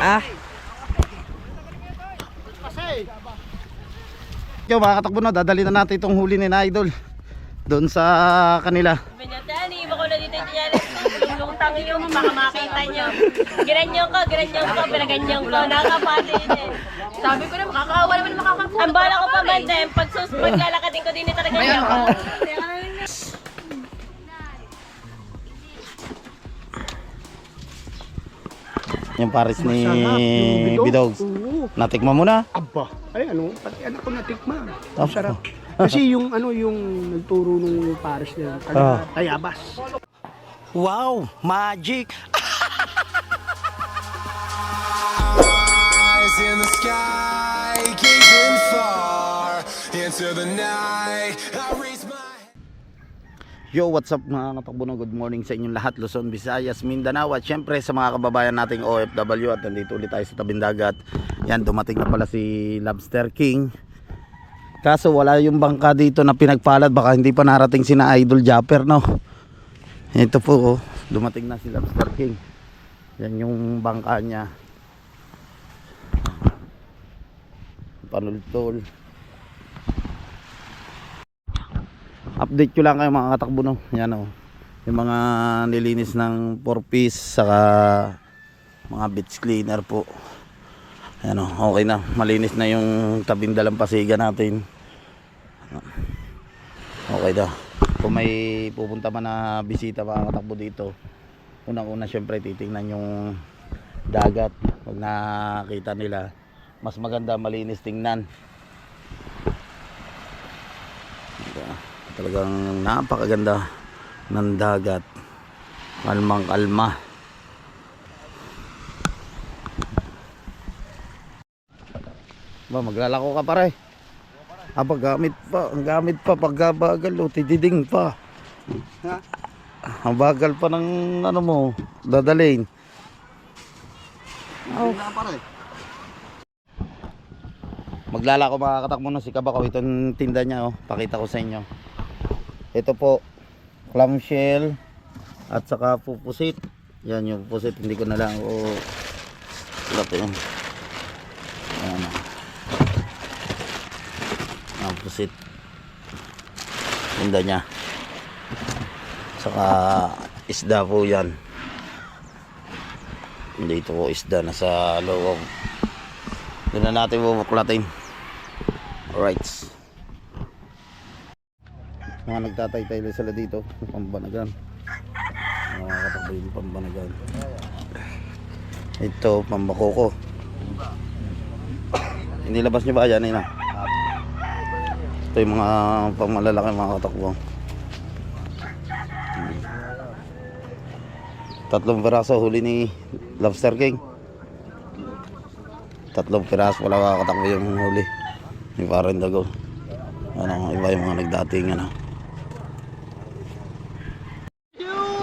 Ah. Yo, mga katakbo na, dadali na natin itong huli ni na Idol. Doon sa kanila. Binyatani, iba ko na dito yung yung lutang yung baka makita nyo. Giranyo ko, giranyo ko, pinaganyo ko, nakapati yun eh. Sabi ko na, makakawa naman makakapulo. Ang bala ko pa man din, pag sus, paglalakadin ko din ni talaga niya Yung pares ni yung bidog. Oo. Natikman mo na? Aba, ay ano, pati anak ko natikman. Ah. Ang sarap. Kasi yung ano, yung nagturo nung pares Ah. taga Tayabas. Wow! Magic! eyes in the sky, gazing far into the night. I raise my Yo, what's up mga katakbo na good morning sa inyong lahat Luzon, Visayas, Mindanao. At syempre sa mga kababayan nating OFW at nandito ulit tayo sa tabing dagat. Yan dumating na pala si Lobster King. Kaso wala yung bangka dito na pinagpalad. Baka hindi pa narating sina Idol Japper no? Ito po oh, dumating na si Lobster King. Yan yung bangka niya. Panultol update ko lang kayo mga katakbo no? Yan oh. Yung mga nilinis ng 4 piece saka mga beach cleaner po. Yan oh. Okay na. Malinis na yung tabing dalampasiga natin. Okay daw. Kung may pupunta man na bisita mga katakbo dito unang una syempre titingnan yung dagat. Pag nakita nila mas maganda malinis tingnan talagang napakaganda ng dagat kalmang kalma ba maglalako ka pare ah paggamit pa ang gamit pa pagkabagal o tididing pa Ha? ang bagal pa ng ano mo dadalhin Oh. Maglalako mga katakbo na si Kabakaw itong tinda niya oh. Pakita ko sa inyo. Ito po clamshell at saka pupusit. Yan yung pupusit hindi ko na lang o Wala yun. Ayan oh. Ang pusit. Tinda niya. Saka isda po yan. Dito po isda nasa loob. Doon na natin bubuklatin. Alright. Mga nagtatay-tay sila dito. Pambanagan. Mga katakbo yung pambanagan. Ito, pambakoko. Hindi labas nyo ba yan? Ina? Ito yung mga pangmalalaki mga katakbo. Tatlong peraso huli ni Lobster King tatlong piraso wala kakatakbo yung huli ni parang dago ano iba yung mga nagdating ano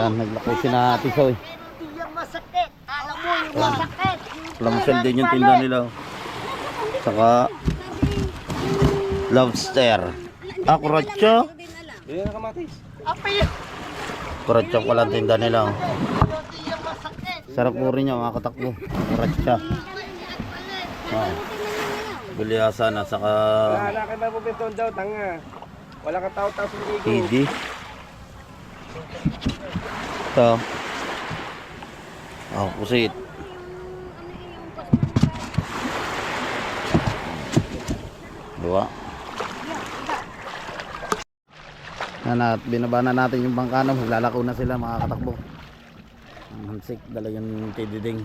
yan naglako si na Tisoy Yung masakit, alam mo yung masakit. lamsel din yung tinda nila oh. saka lobster ah kuratsa kuratsa pala tinda nila oh. sarap po rin yung mga katakbo kuratsa ah. Bilyasa na saka Wala ka na pupunta daw, tanga. Wala ka tao-tao sa ligo. Hindi. Ito. Oh, pusit. Dua. Yan at binaba na natin yung bangkano. Maglalako na sila mga katakbo. Ang hansik dala yung tididing.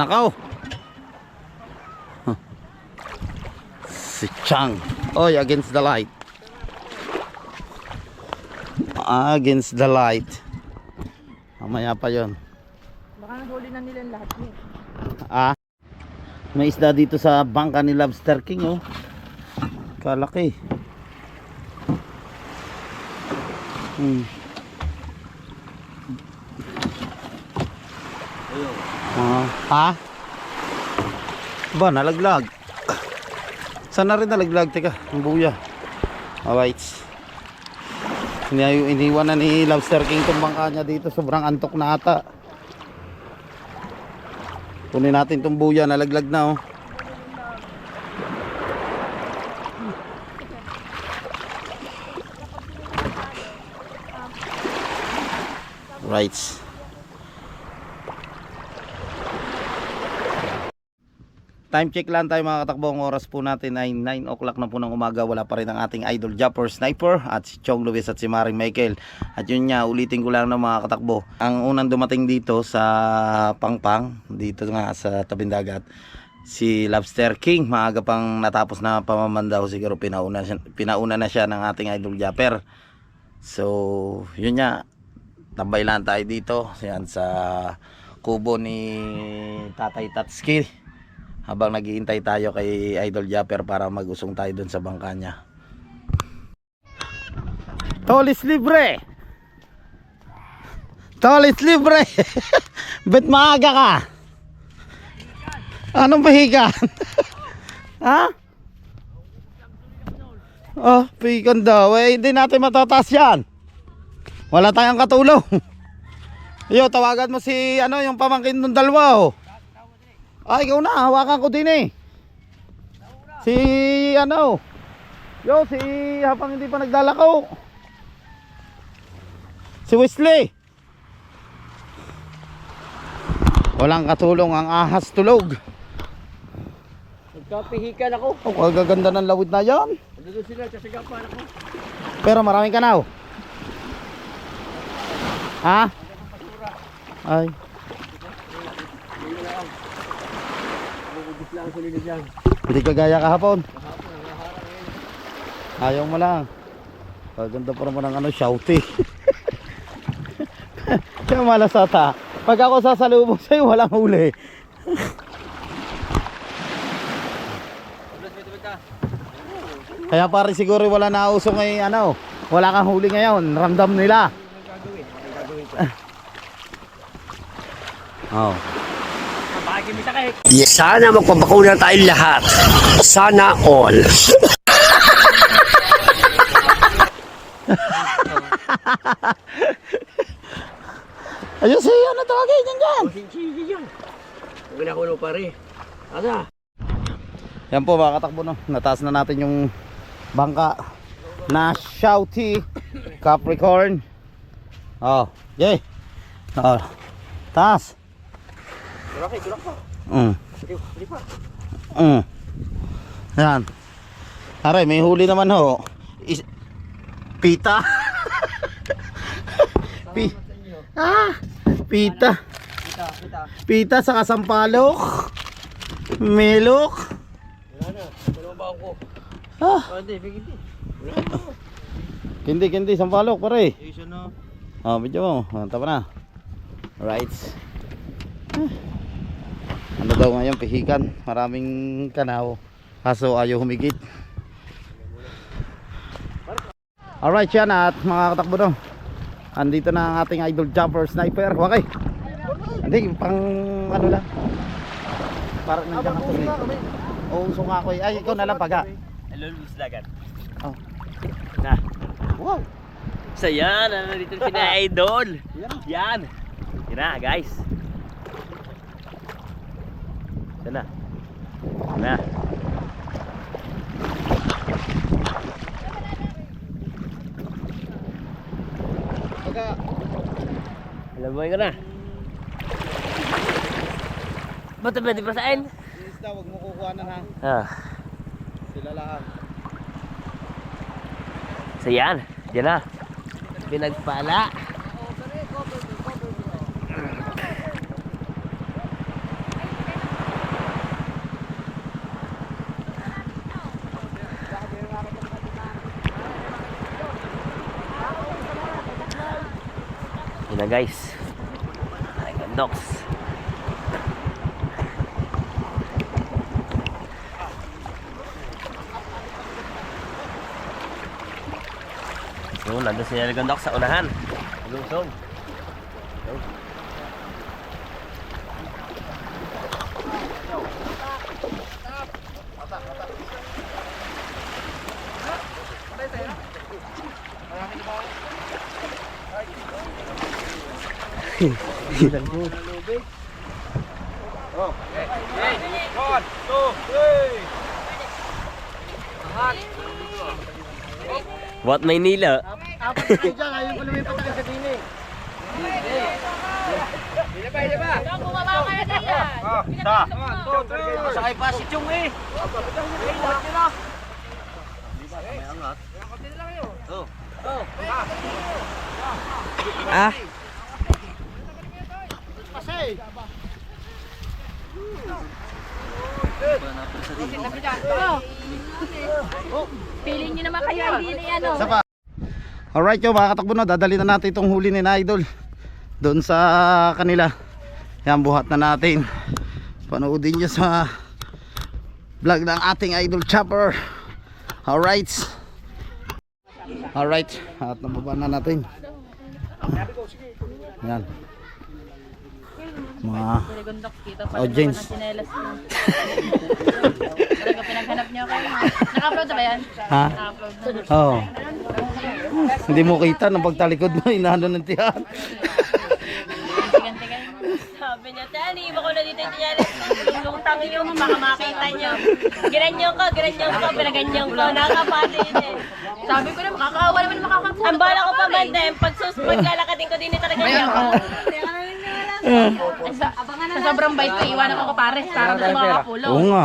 Nakaw! Huh. Si Chang. Oy, against the light. Against the light. Mamaya pa yon. Baka nahuli na nila lahat niya. Ah. May isda dito sa bangka ni Lobster King oh. Kalaki. Hmm. Ah, ha? Ba, nalaglag. Saan na rin nalaglag? Teka, ang buya. Alright. Ini iniwan na ni Lobster King itong bangka niya dito. Sobrang antok na ata. Kunin natin tong buya, nalaglag na oh. Right. Time check lang tayo mga katakbo. Ang oras po natin ay 9 o'clock na po ng umaga. Wala pa rin ang ating idol Japper Sniper at si Chong Luis at si Maring Michael. At yun nga, ulitin ko lang ng mga katakbo. Ang unang dumating dito sa Pangpang, dito nga sa Tabindagat, si Lobster King. Maaga pang natapos na pamamandaw. Siguro pinauna, siya, pinauna na siya ng ating idol Japper. So, yun nga. Tambay lang tayo dito. Yan sa kubo ni Tatay Tatski habang naghihintay tayo kay Idol Japper para magusong tayo dun sa bangka niya. Tolis libre! Tolis libre! Bet maaga ka? Anong pahigan? ha? Oh, pahigan daw. Eh, hindi natin matataas yan. Wala tayong katulong. Yo, tawagan mo si ano, yung pamangkin ng dalawa oh. Ay, ikaw na, hawakan ko din eh. Si ano? Yo, si habang hindi pa naglalakaw. Si Wesley. Walang katulong ang ahas tulog. Nagkapihikan ako. Oh, kagaganda ng lawid na yan. Nandun sila, sasagapan ako. Pero maraming kanaw. Ha? Ay. Lang ako nila dyan. Hindi ka gaya kahapon. Ayaw mo lang. Kaganda pa naman ng ano, shouty. Kaya malasata. Pag ako sasalubong sa'yo, walang huli. Kaya pare siguro wala na uso ngayon ano. Wala kang huli ngayon. Ramdam nila. Oh. Sana magpapakuna tayong lahat. Sana all. Ayun si ano tawagin yan dyan. Sige yan. Huwag na ako pare. Asa? Yan po mga katakbo no. Nataas na natin yung bangka na shouty Capricorn. Oh, yay. Oh. Taas. Tulak eh, tulak pa. Mm. Sige pa. Mm. Yan. Aray, may huli naman ho. Is pita. Pi ah, pita. Kita, kita. Pita sa kasampalok. Melok. Wala na. Dalawang baon ko. Ah, Oh, hindi, bigyan din. kindi kindi sampalok pare. Ayun na. Oh, medyo mo. Oh, tama na. Right. Ah. Daw ngayon, pihikan. Maraming kanaw. Kaso ayaw humigit. Alright yan at mga katakbo no. Andito na ang ating idol jumper sniper. Wakay. Hindi, pang ano lang. Para nandiyan ako eh. Oo, so nga ako eh. Ay, ikaw na lang paga. Hello, Luis Lagat. Oh. Na. Wow. So yan, ano dito si na idol. Yan. Yan na, guys. Yan na. Yan na. Paga. Alam mo ka na. Ba't pwede pa saan? Please daw, wag mo kukuhanan ha. Ah. Sila lang. So yan. Yan na. Pinagpala. Yan na guys. Ay, gandoks. So, nandun si Gandoks sa unahan. Lusog. What Maynila? Bumaba ka na tayo. Sakay pa si Chung eh. Ah. Feeling niyo naman kayo, hindi na yan, oh. Isa pa. Alright yo mga katakbo na, dadali na natin itong huli ni na idol doon sa kanila. Yan buhat na natin. Panoodin nyo sa vlog ng ating idol chopper. Alright. Alright, at nababa na natin. Yan. Mga audience. sinelas mo. Talaga pinaghanap niyo kayo. Naka-upload na ba yan? Ha? Naka-upload na. Oh. Hindi mo kita nang pagtalikod mo inano ng tiyan. Sabi niya, Tani, iba ko na dito yung tinyalis ko. Yung lutang niyo, baka makita niyo. Giranyo ko, giranyo ko, pinaganyan ko. Nakapati yun eh. Sabi ko na, makakaawa naman makakapulo. Ang bala ko pa man din, pag sus, paglalakadin ko din ni talaga niya ako. Sa, sa sobrang bait ko, iwanan ko ko pares para doon makakapulo. Oo nga.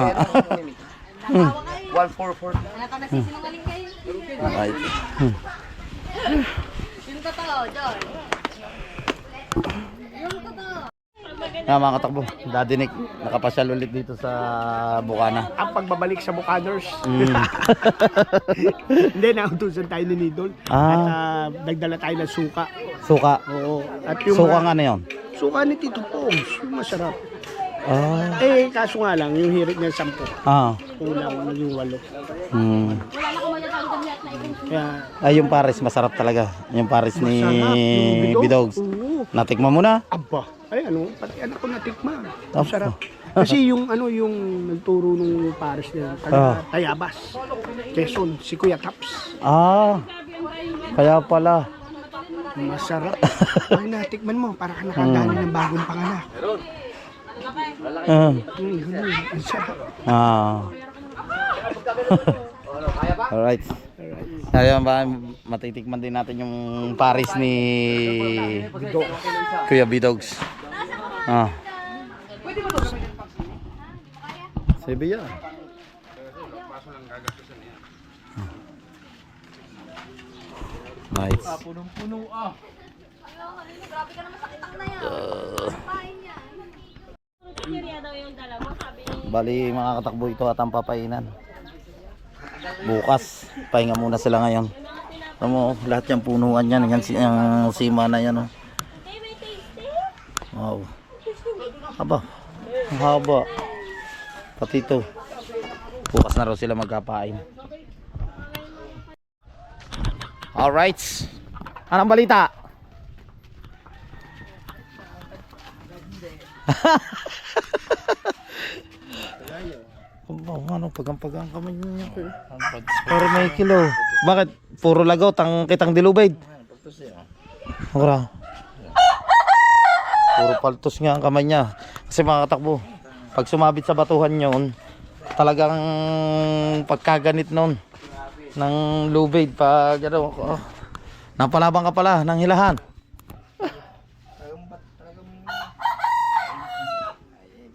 One four four. Alright. Nga mga katakbo, Daddy Nick, nakapasyal ulit dito sa Bukana. Ang pagbabalik sa Buccaneers. Mm. Hindi, nautusan tayo ni Nidol. Ah. At ah, nagdala tayo ng suka. Suka. Oo. At yung Suka mga- nga na yun. Suka ni Tito Pogs. Yung masarap. Ah. Eh, kaso nga lang, yung hirit niya sampo. Ah. Kulang, naging walo. Hmm. Kaya, Ay, yung pares masarap talaga. Yung pares ni masarap. Yung Bidogs. Oo. Natikman mo na? Aba. Ay, ano, pati anak ko natikman. Aba. Masarap. Kasi yung ano yung nagturo nung pares niya, Ah. taga Tayabas, Quezon, si Kuya Taps. Ah. Kaya pala. Masarap. Pag natikman mo, para ka nakadali ng bagong panganak. Ah. Mm, mm, ang sarap. Ah. Alright. Ayun ba, matitikman din natin yung Paris ni Kuya Bidogs. Ah. Sabi yan. Nice. Kaya daw yung dala mo, sabi Bali mga katakbo ito at ang papainan. Bukas, pahinga muna sila ngayon. Mo, lahat yung punuan yan. Yan si, ang sima na yan. Oh. Wow. Haba. Haba. Pati ito. Bukas na raw sila magkapain. Alright. Anong balita? Aba, ano, pagang-pagang kamay niya. Pero may kilo. Bakit? Puro lagot ang kitang dilubid. Ora. Puro paltos nga ang kamay niya. Kasi mga katakbo, pag sumabit sa batuhan yun, talagang pagkaganit nun ng lubid pag ano, oh, napalabang ka pala ng hilahan.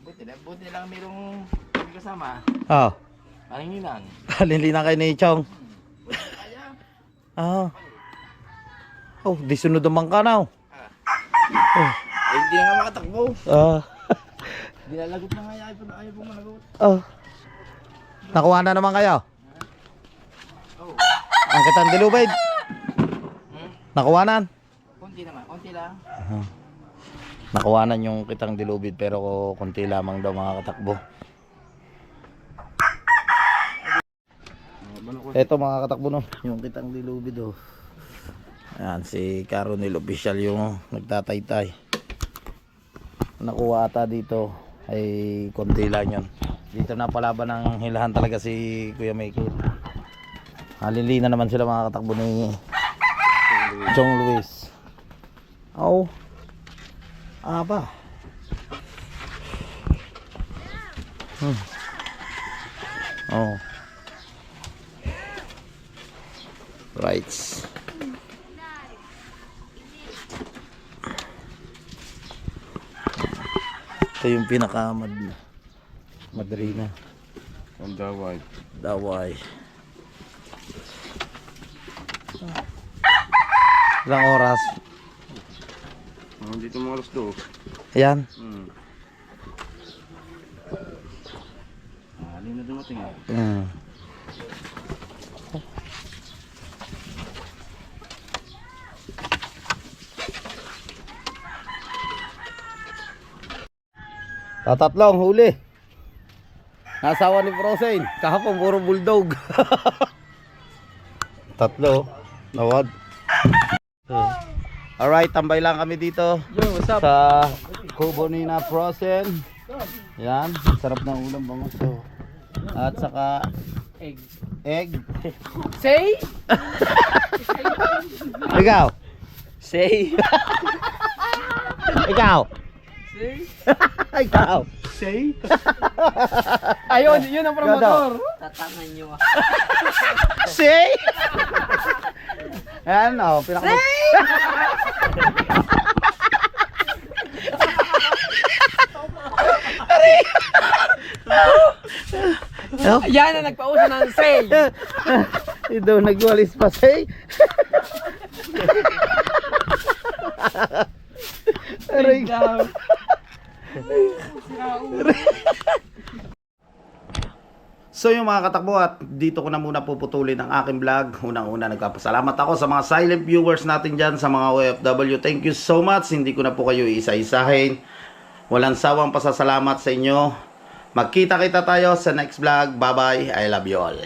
Buti na, buti lang mayroong kasama. Ah, Paninginan. halili na kayo ni Chong. Ah. Oh, di sunod naman ka na. Eh, hindi na nga makatakbo. Ah. Dinalagot na nga ayaw ayaw po managot. Oh. Nakuha na naman kayo? Ang kitang dilubid. Nakuhanan. Konti naman, konti lang. Nakuhanan yung kitang dilubid pero konti lamang daw mga katakbo. Ito mga katakbo no, yung kitang dilubid oh. Ayan, si Caronel official yung nagtataytay. Nakuha ata dito ay konti lang yun. Dito na palaban ng hilahan talaga si Kuya Michael. Halili na naman sila mga katakbo ni Chong Luis. Oh. Aba. Hmm. Oh. Right. Ito yung pinaka mad madrina. Ang daway. Daway. Ilang oras? Dito mga alas do. Ayan. Hmm. Ah, hindi na dumating eh. Mm. Tatatlong huli. Nasawa ni Frozen. Kahapon puro bulldog. Tatlo. Nawad. Alright, tambay lang kami dito. Yo, what's up? Sa kubo ni na Frozen. Yan, sarap ng ulam bangus to. At saka Egg. egg. Say? Ikaw. Say. Ikaw. Say? Ikaw. Say? Ayun, yun ang promotor. Tatangan nyo ah. Say. Ayan, oh, pinaka Yan ang nagpauso ng say. Ito nagwalis pa say. Aray So yung mga katakbo at dito ko na muna puputulin ang aking vlog. Unang-una nagpapasalamat ako sa mga silent viewers natin dyan, sa mga OFW. Thank you so much. Hindi ko na po kayo isa-isahin. Walang sawang pasasalamat sa inyo. Magkita kita tayo sa next vlog. Bye-bye. I love you all.